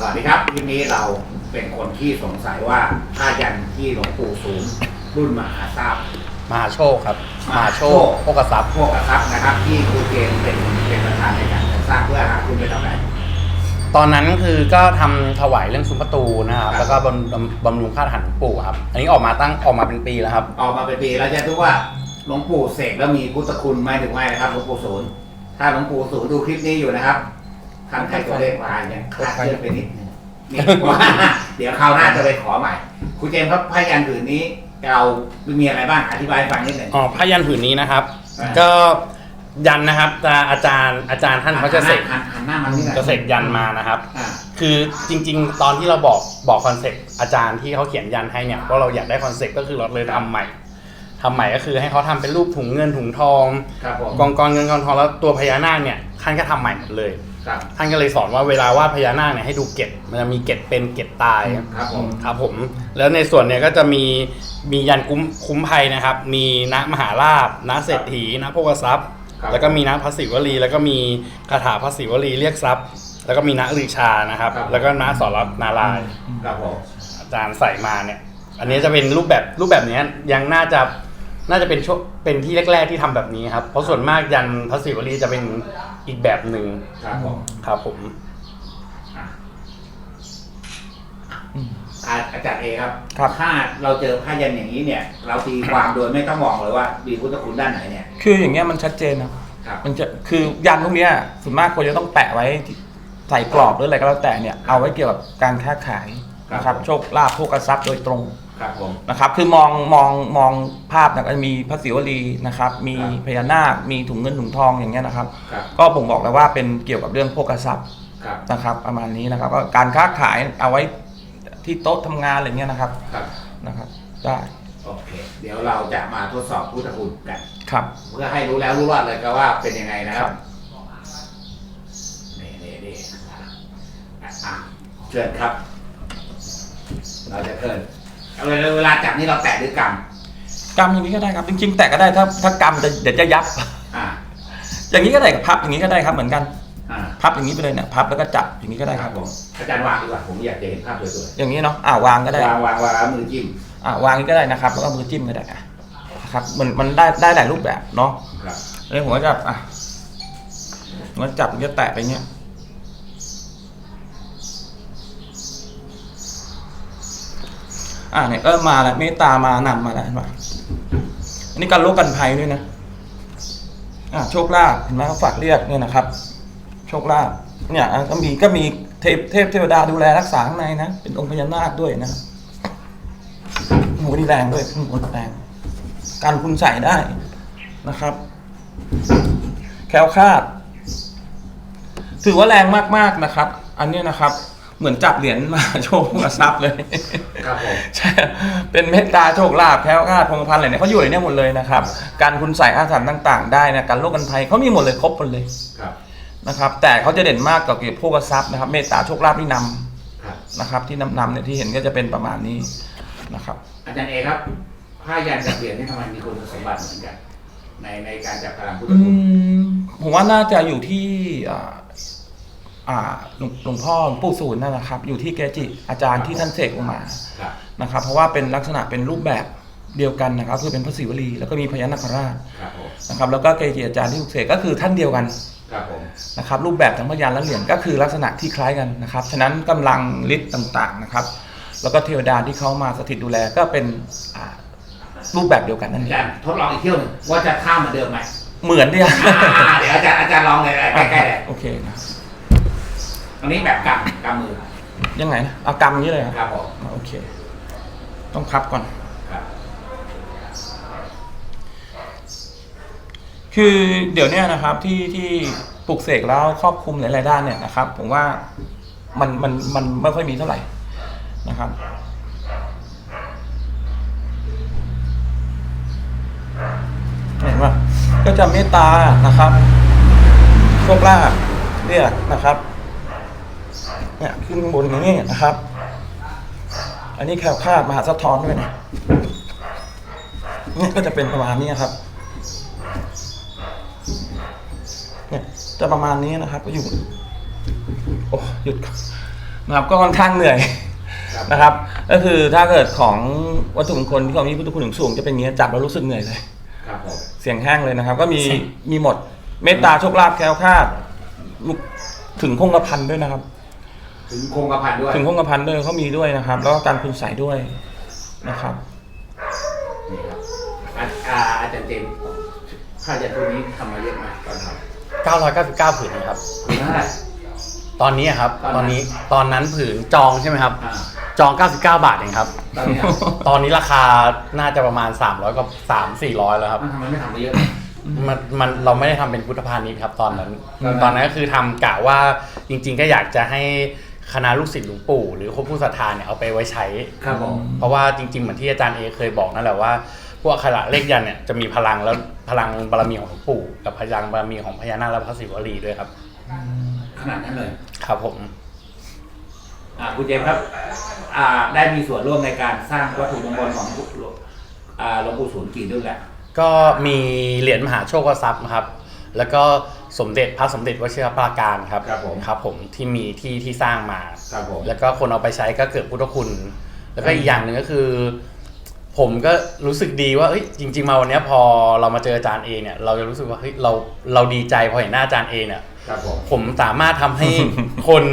สวัสดีครับทีนี้เราเป็นคนที่สงสัยว่าผ้ายันที่หลวงปู่สูงรุ่นมหาทราบ มหาโชคครับมมหาหาโชโชคคโภกทรัพย์พวกกระทับนะครับ ที่ครูเกณฑ์เป็นเป็นประธานในการจัดสร้างเพื่อหาทุนไปทำอะไร ตอนนั้นคือก็ทำถวายเรื่องซุ้มประตูนะครับครับแล้วก็บำบำบำรุงค่าทหารหลวงปู่ครับ อันนี้ออกมาตั้งออกมาเป็นปีแล้วครับ ออกมาเป็นปีแล้วจะรู้ว่าหลวงปู่เสกแล้วมีพุทธคุณไหมถึงไม่นะครับหลวงปู่ศูนย์ถ้าหลวงปู่ศูนย์ดูคลิปนี้อยู่นะครับ ท่านให้ตัวเลขมาเนี่ยคลาดเคลื่อนไปนิดนึงนี่ว่าเดี๋ยวคราวหน้าจะไปขอใหม่ครูเจมส์ครับผ้ายันผืนนี้เรามีอะไรบ้างอธิบายให้ฟังนิดหนึ่งอ๋อพระยันผืนนี้นะครับอ่าก็ยันนะครับจะอาจารย์อาจารย์ท่านเขาจะเสกหันหันหน้ามานี่หน่อยจะเสกยันมานะครับอ่าคือจริง ๆ ตอนที่เราบอกบอกคอนเซ็ปต์อาจารย์ที่เขาเขียนยันให้เนี่ยว่าเราอยากได้คอนเซ็ปต์ก็คือเราเลยทำใหม่ทำใหม่ก็คือให้เขาทำเป็นรูปถุงเงินถุงทองครับผมกองกองเงินกองทองแล้วตัวพญานาคเนี่ยท่านก็ทำใหม่หมดเลย ครับท่านก็เลยสอนว่าเวลาวาดพญานาคเนี่ยให้ดูเกล็ดมันจะมีเกล็ดเป็นเกล็ดตายครับผมครับผม แล้วในส่วนเนี่ยก็จะมีมียันคุ้มคุ้มภัยนะครับ มีณมหาราบณเศรษฐีณโภกทรัพย์ ครับแล้วก็มีณพระศิวลี แล้วก็มีคาถาพระศิวลีเรียกทรัพย์ แล้วก็มีณลือชานะครับ ครับ แล้วก็ณสรนารายณ์ ครับผมอาจารย์ใส่มาเนี่ย อันนี้จะเป็นรูปแบบรูปแบบเนี้ยยังน่าจะน่าจะเป็นช่วงเป็นที่แรก ๆที่ทำแบบนี้ครับ เพราะส่วนมากยันพระศิวลีจะเป็น อีกแบบหนึ่งครับผมครับผมอะอืมอะอาจารย์เอครับ ครับ ถ้าเราเจอผ้ายันอย่างนี้เนี่ย เราตีความโดยไม่ต้องมองเลยว่ามีพุทธคุณด้านไหนเนี่ย คืออย่างเงี้ยมันชัดเจนนะ ครับ มันจะคือยันพวกเนี้ยส่วนมากควรจะต้องแปะไว้ที่ใส่กรอบหรืออะไรก็แล้วแต่เนี่ยเอาไว้เกี่ยวกับการค้าขายนะครับโชคลาภโภคทรัพย์โดยตรง ครับผม นะครับคือมองมองมองภาพนะก็จะมีพระศิวลีนะครับ มีครับพญานาค มีถุงเงินถุงทองอย่างเงี้ยนะครับ ครับ ก็ผมบอกแล้วว่าเป็นเกี่ยวกับเรื่องโภคทรัพย์ครับ นะครับ ประมาณนี้นะครับก็การค้าขายเอาไว้ที่โต๊ะทำงานอะไรเงี้ยนะครับครับ นะครับได้โอเค เดี๋ยวเราจะมาทดสอบพุทธคุณกัน ครับ เพื่อให้รู้แล้วรู้รอดเลยก็ว่าเป็นยังไงนะคครัรับบนี่นี่นี่อะอะเชิญครับ เราจะเกิน เอาเวลาเวลาจับนี่เราแตะหรือกำกำอย่างนี้ก็ได้ครับ จริงๆ แต่ก็ได้ถ้าถ้ากำจะเดี๋ยวจะยับอ่าอย่างนี้ก็ได้กับพับอย่างนี้ก็ได้ครับเหมือนกันอ่าพับอย่างนี้ไปเลยเนี่ยพับแล้วก็จับอย่างนี้ก็ได้คครัรับบผมอาจารย์วางดีกว่าผมอยากจะเห็นภาพสวยอย่างนี้เนาะอ่าวางก็ได้ๆวางวางวางแล้วมือจิ้มอ่าวางอย่างนี้ก็ได้นะครับ แล้วก็มือจิ้มก็ได้อะนะครับมันมันได้ได้หลายรูปแบบเนาะครับอันนี้ผมก็จะอะผมก็จับมันจะแตะไปเงี้ย อ่าเนี่ยก็มาแล้วเมตตามานำมาแล้วเห็นปะอันนี้การโลกกันภัยด้วยนะอ่าโชคลาภเห็นไหมเขาฝากเรียกเนี่ยนะครับ โชคลาภเนี่ยก็มีก็มีเทพเทพเทวดาดูแลรักษาข้างในนะเป็นองค์พญานาคด้วยนะหมูนี่แรงด้วยหมูแรงการคุณใส่ได้นะครับ แคล้วคลาด ถือว่าแรงมากๆนะครับ อันนี้นะครับ เหมือนจับเหรียญมาโชคมาทรัพย์เลยครับผมใช่เป็นเมตตาโชคลาภแคล้วคลาดพงศ์พันธ์อะไรเนี่ยเขาอยู่ในเนี้หมดเลยนะครับ การคุณใส่อาถรรพ์ต่าง ๆ ได้นะการโลกกันภัยเขามีหมดเลยครบหมดเลยครับนะครับ แต่เขาจะเด่นมากกับเกี่ยวกับโภคทรัพย์นะครับ เมตตาโชคลาภที่นำครับนะครับ ที่นำนำเนี่ยที่เห็นก็จะเป็นประมาณนี้นะครับ อาจารย์เอครับผ้ายันกับเหรียญนี่ทำไมมีคุณสมบัติเหมือนกันในในการจับพลังพุทธอืคุณมผมว่าน่าจะอยู่ที่อ่าอ่า หลวงหลวงพ่อหลวงปู่ศูนย์นั่นแหละครับ อยู่ที่เกจิอาจารย์ที่ท่านเสกออกมาครับนะครับ เพราะว่าเป็นลักษณะเป็นรูปแบบเดียวกันนะครับ คือเป็นพระศิวลีแล้วก็มีพญานาคราชครับผมนะครับ แล้วก็เกจิอาจารย์ที่ถูกเสกก็คือท่านเดียวกันครับผมนะครับรูปแบบทั้งพยานและเหรียญก็คือลักษณะที่คล้ายกันนะครับ ฉะนั้นกำลังฤทธิ์ต่างๆนะครับ แล้วก็เทวดาที่เขามาสถิตดูแลก็เป็นอ่ารูปแบบเดียวกันนั่นอาเอจารงย์ทดลองอีกเที่ยวหนึ่งว่าจะข้ามเหมือนเดิมไหมเหมือนเดียวอ่าเดี๋ยวอาจารย์อาจารย์ลองเลยใกล้ๆเลย โอเคนะครับ อันนี้แบบกำกำมือยังไงนะเอากำอย่างนี้เลยครับครับผมโอเค ต้องพับก่อน ครับ คือเดี๋ยวเนี้ยนะครับที่ที่ปลูกเสกแล้วครอบคลุมหลายๆด้านเนี่ยนะครับ ผมว่ามันมันมันไม่ค่อยมีเท่าไหร่นะครับเห็นป่ะก็จะเมตตานะครับโชคลาภเรียกนะครับ เนี่ยขึ้นข้างบนอย่างนี้นะครับ อันนี้แคลคลาดมหาสะท้อนด้วยนะเนี่ยก็จะเป็นประมาณนี้ครับเนี่ยจะประมาณนี้นะครับ ก็อยู่โอ้หยุดก่อนนะครับ ก็ค่อนข้างเหนื่อยครับนะครับ ก็คือถ้าเกิดของวัตถุมงคลที่เขามีพุทธคุณสูงจะเป็นอย่างนี้จับแล้วรู้สึกเหนื่อยเลยครับผมเสียงแห้งเลยนะครับ ก็มีเสียงมีหมดเมตตาโชคลาภแคล้วคลาดลูกถึงคงกระพันด้วยนะครับ ถึงคงกระพันด้วยถึงคงกระพันด้วยเขามีด้วยนะครับ แล้วก็การคุณใส่ด้วยนะครับนี่ครับอาอาอาจารย์เจมส์ผ้ายันตัวนี้ทำมาเยอะไหมตอนทำ999ผืนนะครับ ถึงเท่าไหร่ ตอนนี้อะครับ ตตออนนนั้น นี้ตอนนั้นผืนจองใช่ไหมครับ อ่าจอง 99 บาทเองครับ ตอนเนี้ยตอนนี้ราคาน่าจะประมาณ 300กับ3 400 แล้วครับ มันทำไมไม่ทำมาเยอะ มันมันเราไม่ได้ทำเป็นพุทธพาณิชย์ครับตอนนั้น ตอนนั้น ตอนนั้นก็คือทำกะว่าจริง ๆ ก็อยากจะให้ คณะลูกศิษย์หลวงปู่หรือคนผู้ศรัทธาเนี่ยเอาไปไว้ใช้ครับผม เพราะว่าจริงๆเหมือนที่อาจารย์เอเคยบอกนั่นแหละว่า พวกอักขระเลขยันต์เนี่ยจะมีพลังแล้วพลังบารมีของหลวงปู่กับพลังบารมีของพญานาคและพระศิวลีด้วยครับ ขนาดนั้นเลย ครับผม อ่าคุณเจมส์ครับ อ่าได้มีส่วนร่วมในการสร้างวัตถุมงคลของหลวงอ่าหลวงปู่ศูนย์กี่ด้วยแหละก็มีเหรียญมหาโชคทรัพย์นะครับ แล้วก็ สมเด็จพระสมเด็จวชิรปราการครับครับผมครับผมที่มีที่ที่สร้างมา ครับผม แล้วก็คนเอาไปใช้ก็เกิดพุทธคุณ แล้วก็อีกอย่างหนึ่งก็คือ ผมก็รู้สึกดีว่าเอ้ยจริง ๆ มาวันเนี้ยพอเรามาเจออาจารย์เอเนี่ย เราจะรู้สึกว่าเฮ้ยเราเราดีใจพอเห็นหน้าอาจารย์เอเนี่ยครับผมผมสามารถทำให้คน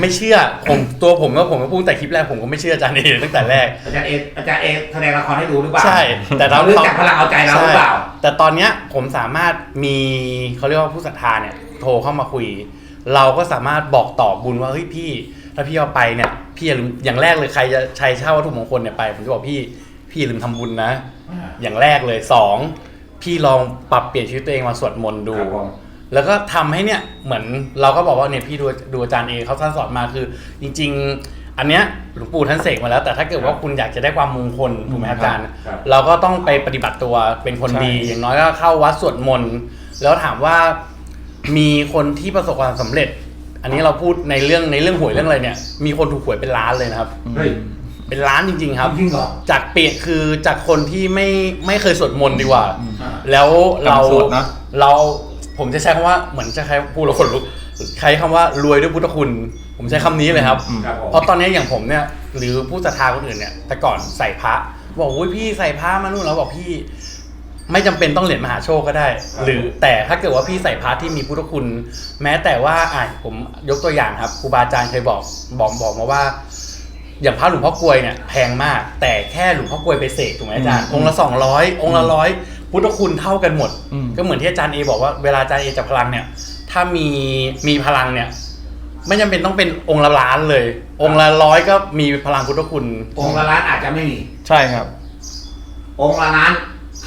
ไม่เชื่อผมตัวผมก็ผมก็พูดแต่คลิปแรกผมก็ไม่เชื่ออาจารย์เอตั้งแต่แรก อาจารย์เออาจารย์เอแสดงละครให้ดูหรือเปล่าใช่แต่เรา เรื่องจากพลังเอาใจเราหรือเปล่า ใช่แต่ตอนเนี้ยผมสามารถมีเขาเรียกว่าผู้ศรัทธาเนี่ยโทรเข้ามาคุย เราก็สามารถบอกต่อบุญว่าเฮ้ยพี่ ถ้าพี่เอาไปเนี่ยพี่อย่าลืมอย่างแรกเลยใครจะใช้เช่าวัตถุมงคลเนี่ยไป ผมจะบอกพี่ พี่อย่าลืมทำบุญนะอ่าอย่างแรกเลยสองพี่ลองปรับเปลี่ยนชีวิตตัวเองมาสวดมนต์ดู ครับผม แล้วก็ทำให้เนี่ยเหมือนเราก็บอกว่าเนี่ยพี่ดูดูอาจารย์เอเขาท่านสอนมาคือ จริง ๆ อันเนี้ยหลวงปู่ท่านเสกมาแล้ว แต่ถ้าเกิดว่าคุณอยากจะได้ความมงคลถูกไหมครับอาจารย์ ครับเราก็ต้องไปปฏิบัติตัวเป็นคนใช่ดีอย่างน้อยก็เข้าวัดสวดมนต์แล้วถามว่ามีคนที่ประสบความสำเร็จ อันนี้เราพูดในเรื่องในเรื่องหวยเรื่องอะไรเนี่ย มีคนถูกหวยเป็นล้านเลยนะครับ เฮ้ย เป็นล้านจริง ๆ ครับ จริงเหรอ จากเปลี่ยนคือจากคนที่ไม่ไม่เคยสวดมนต์ดีกว่าอ่าแล้วเราการสวดนะเราผมจะใช้คำว่าเหมือนจะใช้พูดแล้วคนลุกใช้คำว่ารวยด้วยพุทธคุณ ผมใช้คำนี้เลยครับอืมครับผมเพราะตอนนี้อย่างผมเนี่ย หรือผู้ศรัทธาคนอื่นเนี่ยแต่ก่อนใส่พระ บอกอุ้ยพี่ใส่พระมานู่นแล้วบอกพี่ ไม่จำเป็นต้องเหรียญมหาโชคก็ได้ หรือแต่ถ้าเกิดว่าพี่ใส่พระที่มีพุทธคุณ แม้แต่ว่าอะผมยกตัวอย่างครับครูบาอาจารย์เคยบอกบอกบอกมาว่า อย่างพระหลวงพ่อกลวยเนี่ยแพงมาก แต่แค่หลวงพ่อกลวยไปเสกถูกไหมอาจารย์อืมองค์ละสองร้อยองค์ละร้อยพุทธคุณเท่ากันหมด อืม ก็เหมือนที่อาจารย์เอบอกว่าเวลาอาจารย์เอจับพลังเนี่ย ถ้ามีมีพลังเนี่ย ไม่จำเป็นต้องเป็นองค์ละล้านเลย องค์ละร้อยก็มีพลังพุทธคุณ องค์ละล้านอาจจะไม่มี ใช่ครับ องค์ละล้าน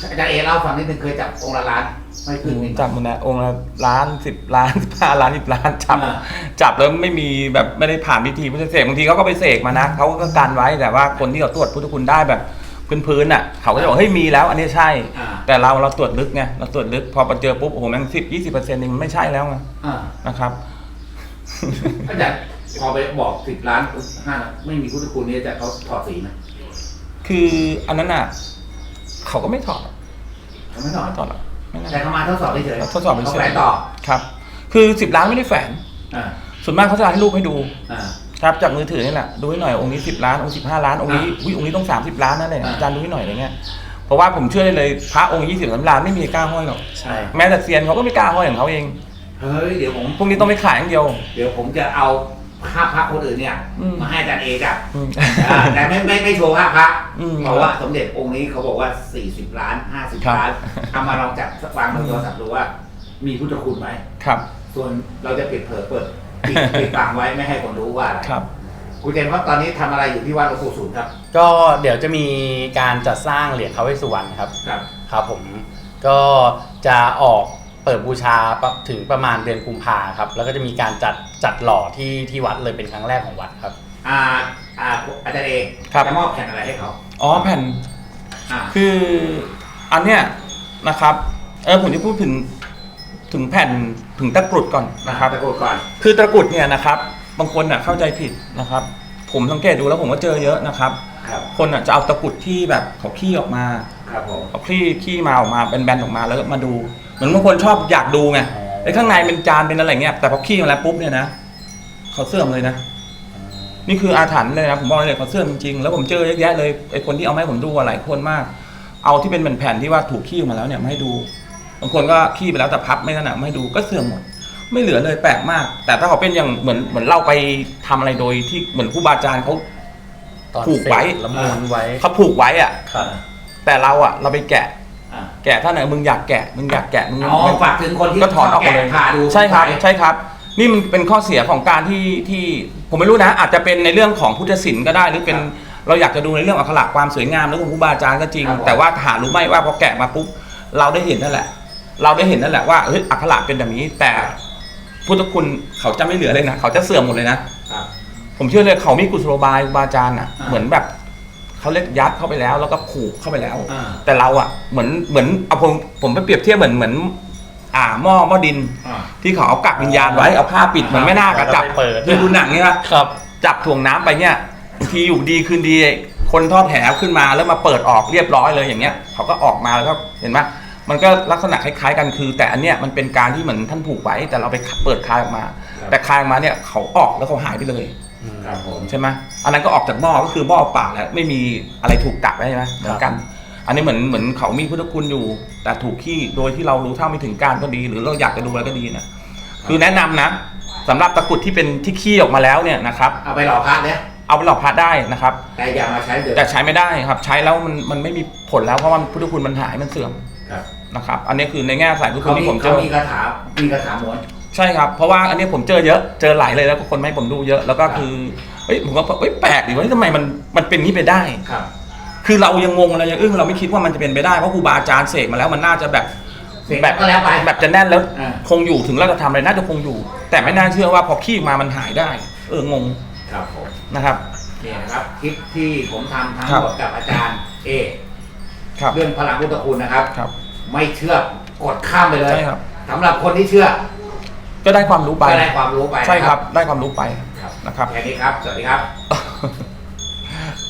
อาจารย์เอเล่าฟังนิดนึงเคยจับองค์ละล้าน ไม่ขึ้นนี่จับมันนะองค์ละล้านสิบล้านสิบห้าล้านสิบล้านจับ อ่า จับแล้วไม่มีแบบไม่ได้ผ่านพิธีพุทธเสกบางทีเขาก็ไปเสกมานะเขาก็กันไว้แต่ว่าคนที่เขาตรวจพุทธคุณได้แบบพื้นๆน่ะเขาก็จะบอกเฮ้ยมีแล้ว อันนี้ใช่ อ่า แต่เราเราตรวจลึกไงเราตรวจลึกพอไปเจอปุ๊บโอ้โหแม่งสิบยี่สิบเปอร์เซ็นต์นี่มันไม่ใช่แล้วไงอ่านะครับ อาจารย์พอไปบอกสิบล้านห้าไม่มีพุทธคุณนี่อาจารย์เขาถอดสีไหมคืออันนั้นอะเขาก็ไม่ถอดเขาไม่ถอด ไม่ถอดหรอกไม่น่า แต่เขามาทดสอบเฉยๆทดสอบเฉเขายแฝงต่อๆครับ คือสิบล้านไม่ได้แฝงอ่าส่วนมากเขาจะให้รูปให้ดู อ่า ครับจากมือถือนี่แหละดูให้หน่อยองค์นี้สิบล้านองค์สิบห้าล้านองค์นี้อ่าอุ้ยองค์นี้ต้องสามสิบล้านนั่นเลยอ่าอาจารย์ดูให้หน่อยอะไรเงี้ยเพราะว่าผมเชื่อได้เลยพระองค์ยี่สิบล้านไม่มีใครกล้าห้อยหรอกใช่ แม้แต่เซียนเขาก็ไม่กล้าห้อยของเขาเองเฮ้ย เดี๋ยวผมพวกนี้ต้องไปขายอย่างเดียว เดี๋ยวผมจะเอา ภาพพระคนอื่นเนี่ยอืม มาให้อาจารย์เอจับอืม อ่าแต่ไม่ไม่ไม่โชว์ภาพพระอืมเพราะว่าสมเด็จองค์นี้เขาบอกว่า 40 ล้าน 50ครับล้านเอามาลองจับวางบนโทรศัพท์ดูว่า มีพุทธคุณไหมครับส่วนเราจะปิดเผยเปิดปิดปิดปากไว้ไม่ให้คนรู้ว่าอะไรครับ คุณเจนครับตอนนี้ทำอะไรอยู่ที่วัดหลวงปู่ศูนย์ครับก็เดี๋ยวจะมีการจัดสร้างเหรียญท้าวเวสสุวรรณครับ ครับ ครับผมก็จะออก เปิดบูชาปะถึงประมาณเดือนกุมภาครับ แล้วก็จะมีการจัดจัดหล่อที่ที่วัดเลยเป็นครั้งแรกของวัดครับ อ่าอ่าอาจารย์เอครับ จะมอบแผ่นอะไรให้เขาอ๋อแผ่นอ่าคืออันเนี้ยนะครับเออผมจะพูดถึงถึงแผ่นถึงตะกรุดก่อนนะครับ ตะโกนก่อนคือตะกรุดเนี่ยนะครับบางคนน่ะเข้าใจผิดนะครับ ผมสังเกตดูแล้วผมก็เจอเยอะนะครับ ครับคนอะจะเอาตะกรุดที่แบบเขาขี้ออกมา ครับผมเอาขี้ขี้มาออกมาเป็นแบนๆออกมาแล้วก็มาดู เหมือนบางคนชอบอยากดูไงไอ้ข้างในเป็นจานเป็นอะไรเงี้ยแต่พอขี้มาแล้วปุ๊บเนี่ยนะเขาเสื่อมเลยนะนี่คืออาถรรพ์เลยนะผมบอกเลยเขาเสื่อมจริงๆแล้วผมเจอเยอะแยะเลยไอ้คนที่เอามาให้ผมดูอะหลายคนมาก เอาที่เป็นแผ่นๆที่ว่าถูกขี้ออกมาแล้วเนี่ยมาให้ดู บางคนก็ขี้ไปแล้วแต่พับไม่นั่นนะมาให้ดูก็เสื่อมหมดไม่เหลือเลยแปลกมาก แต่ถ้าเขาเป็นอย่างเหมือนเหมือนเราไปทำอะไรโดยที่เหมือนครูบาอาจารย์เขาตอนผูกไว้เสร็จแล้วม้วนไว้เขาผูกไว้อะครับแต่เราอะเราไปแกะอ่า แกะถ้าไหนมึงอยากแกะมึงอยากแกะมึงอ๋อฝากถึงคนที่ก็ถอนออกมาเลยแผ่าดูใช่ครับ ใช่ครับ นี่มันเป็นข้อเสียของการที่ที่ผมไม่รู้นะ อาจจะเป็นในเรื่องของพุทธศิลป์ก็ได้หรือเป็นเราอยากจะดูในเรื่องอักขระความสวยงามแล้วของครูบาอาจารย์ก็จริง แต่ว่าหารู้ไหมว่าพอแกะมาปุ๊บเราได้เห็นนั่นแหละ เราได้เห็นนั่นแหละว่าเฮ้ยอักขระเป็นแบบนี้ แต่พุทธคุณเขาจะไม่เหลือเลยนะ เขาจะเสื่อมหมดเลยนะครับผมเชื่อเลยเขามีกุศโลบายครูบาอาจารย์อะอ่าเหมือนแบบ เขาเรียกยัดเข้าไปแล้ว แล้วก็ผูกเข้าไปแล้ว อ่า แต่เราอะเหมือนเหมือนเอาผมผมไปเปรียบเทียบเหมือนเหมือน อ่าหม้อหม้อดิน อ่า ที่เขาเอากักวิญญาณไว้เอาผ้าปิดเหมือนแม่นาคอะจับแล้วก็ไปเปิดดูดูหนังเนี่ยครับ จับถ่วงน้ำไปเนี่ยบางทีอยู่ดีคืนดี คนทอดแหขึ้นมาแล้วมาเปิดออกเรียบร้อยเลยอย่างเงี้ยเขาก็ออกมาแล้วก็เห็นไหมมันก็ลักษณะคล้ายๆกันคือ แต่อันเนี้ยมันเป็นการที่เหมือนท่านผูกไว้แต่เราไปเปิดคายออกมา แต่คายออกมาเนี่ยเขาออกแล้วเขาหายไปเลย ครับผม ใช่ไหมอันนั้นก็ออกจากหม้อก็คือหม้อเปล่าแล้วไม่มีอะไรถูกกักไว้ใช่ไหมเหมือนกัน อันนี้เหมือนเหมือนเขามีพุทธคุณอยู่ แต่ถูกขี้โดยที่เรารู้เท่าไม่ถึงการก็ดี หรือเราอยากจะดูอะไรก็ดีนะคือแนะนำนะสำหรับตะกรุดที่เป็นที่ขี้ออกมาแล้วเนี่ยนะครับ เอาไปหล่อพระเนี่ยเอาไปหลอกพระได้นะครับ แต่อย่ามาใช้เดือดแต่ใช้ไม่ได้ครับ ใช้แล้วมันมันไม่มีผลแล้วเพราะว่าพุทธคุณมันหายมันเสื่อมครับนะครับ อันนี้คือในแง่สายพุทธคุเขาณมีที่ผมเจเขาอมีคาถามีคาถาม้วน ใช่ครับเพราะว่าอันนี้ผมเจอเยอะเจอหลายเลยแล้วก็คนมาให้ผมดูเยอะแล้วก็คือเฮ้ยผมก็เฮ้ยแปลกดิว่าทำไมมันมันเป็นนี้ไปได้ ครับ คือเรายังงงเรายังอึ้งเราไม่คิดว่ามันจะเป็นไปได้เพราะครูบาอาจารย์เสกมาแล้วมันน่าจะแบบเสกแบบก็แล้วไปแบบจะแน่นแล้วอ่า คงอยู่ถึงเราจะทำอะไรน่าจะคงอยู่ แต่ไม่น่าเชื่อว่าพอขี้มามันหายได้ เอองงครับผม นะครับนี่นะครับคลิปที่ผมทำทั้งครับหมดกับอาจารย์ เอครับเรื่องพลังพุทธคุณนะครับ ครับ ไม่เชื่อกดข้ามไปเลยใช่ครับ สำหรับคนที่เชื่อ ก็ได้ความรู้ไป ก็ได้ความรู้ไปใช่ครับได้ความรู้ไปครับนะครับ แค่นี้ครับ สวัสดีครับ